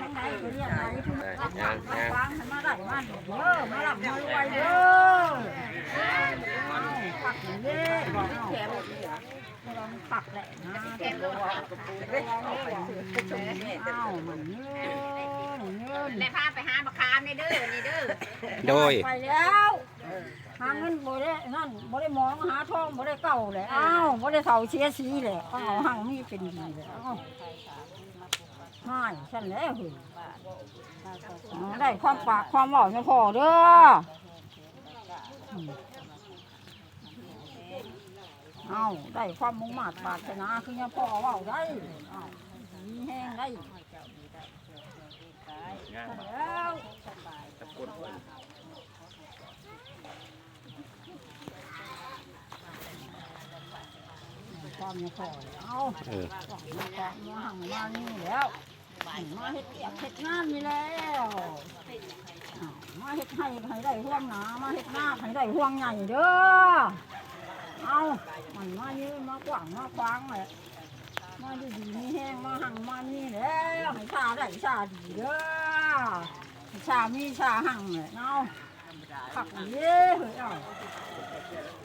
ทั้งไหนก็เรียกไหนทุกได้รับย่างย่างฟังให้มาได้มันเด้อมาหลับมารวยเด้อเอาปักอย่างนี้บอกเอาเราปักแหละนะเอามันเงินเนเลยพาไปหาบักคามในเด้อนี่เด้อโดยไปแล้วหาเงินบ่ได้นั่นบ่ได้มองหาทองบ่ได้เก่าเลยอ้าวบ่ได้เฒ่าเสียสีเลยอ้าวหังมีเป็นดีเลยอ้าว ไม่ฉันแล้วเฮ้ยอ๋อได้ความปากความเว้าจังพอเด้อเอาได้ความมุ่งมาตรปารถนาคือยังพ่อเว้าได้อ้ามีแห้งได้แล้วความยังพอเอาเออมาก่อนมาหังมานี่แล้ว มาเฮ็ดเปียกเฮ็ดงานนี่แล้วอ้าวมาเฮ็ดให้ให้ได้ห่วงหนามาเฮ็ดหน้าให้ได้ห่วงใหญ่เด้อเอามันมายืนมากว้างมาควางเลยมาดีดีมีแห้งมาหังมานี่แล้วให้ชาได้ชาดีเด้อให้ชามีชาหังเลยเอาผักเย้เฮ้ยเอา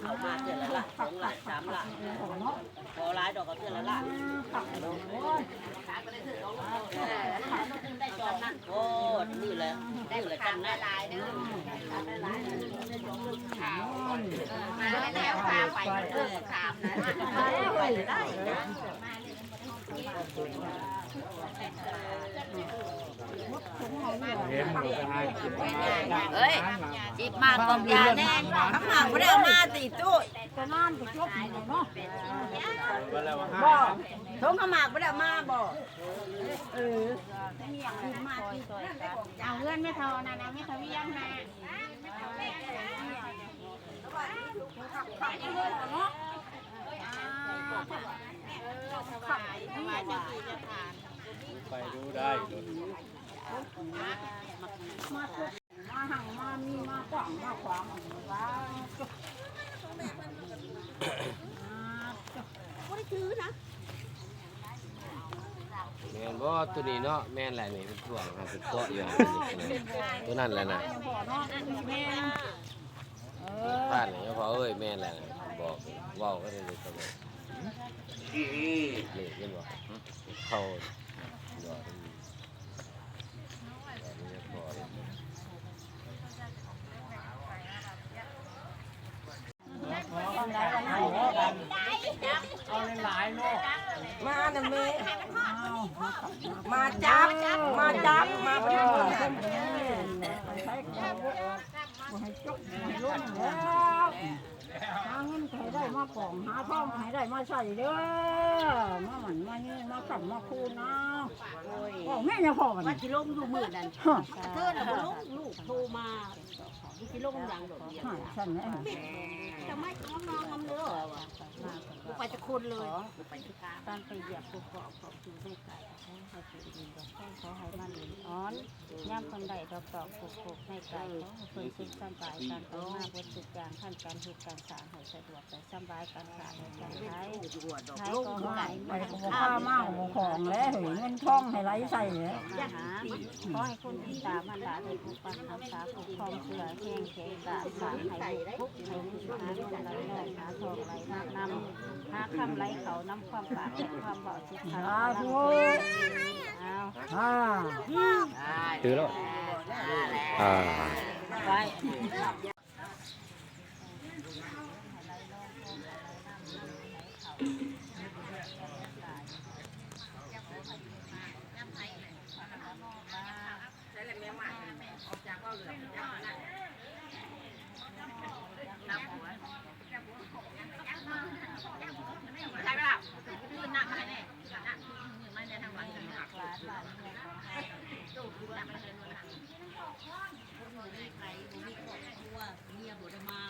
เอามาเดือนละละผักผักผักผักเนาะพอร้ายดอกก็เตือนแล้วล่ะผัก โอ้ยได้จอมนั่นโอ้นี่เลยได้นี่บัเลยกกัคานนะลายๆเด้อมาแล้วพาไปเด้อบักคามนะไปได้เฮ้ยจิบมากกองยาแน่ข้างหลังไม่ได้เอามาตีตู้ จะนานไปจบนี่เลยเนาะบ่ทงขมากไม่ได้เอามาบ่เออมีอย่างอื่นมากที่เอาเงินไม่เท่านะนะไม่เท่าเวียงนะผักเยอะเนาะมาจะกี่จะผ่านไปดูได้มาทุกมาหังมามีมากว้างมาขวางว้าจุ๊บ แม่นบ่ตัวนี้เนาะแม่นแหละนี่เป็นถ่วงครับเป็นเกาะอยู่ตัวนั้นแหละนะพอเนาะแม่เออบ้านนี่พอเอ้ยแม่นแหละนะบอกเว้าก็ได้เลยตัวนี้นี่เห็นบ่เข้าดอกนี่ดอกนี้พอเลย ฟังได้แล้วนะ มาน่ะเม เอา มาจับมาจับมา เอ เพื่อ อเข้มแข็งไปใช้กันบ่ให้จกบ่ให้ล้มแล้วหาเงิน ให้ได้มากล่องหาทองให้ได้มาใส่เด้อมาหมันมานี่มาขับมาคูนะโอ้แม่ยังพอกันมาจิลงอยู่มือนั่นฮะเธอน่ะบ่ลงลูกโทรมาจิลงอย่างดอกเดียวฮะฉันแม่จะไม่น้องน้องน้ำเด้อว่ะกูไปจะคนเลยกูไปที่กลางการไปเหยียบภูเขาเขาคือไม่ไกล เขาให้เป็นดินดอกแก้งขาให้มันอ่อนย่ำคนใดดอกตอกผูกผูกไม่ไกลเขาคนสุขสบายการไปมากบนสุดอย่างขั้นการเหตุการสารให้สะดวกแต่สบายการขาดในการใช้ใช้ก็หาไหนยไปไปก็บ่ค่ามาบ่ของแล้วเฮ้ยเงินท่องให้ไหลใส่เนี่ยอย่าหาขอให้คนที่ตามันดาได้ผูกปันทำสาผูกคลองเสือแห้งแข็งกะสารให้ทุกให้มีหาเงินไหลหาทองไหลมา คำไหลเขานำความปากและความเบาสิขาสาธุเอาอ่าถือแล้วอ่า ไป ดักไปเลยนวลหนักมีใครมีครอบครัวเมียบวชมา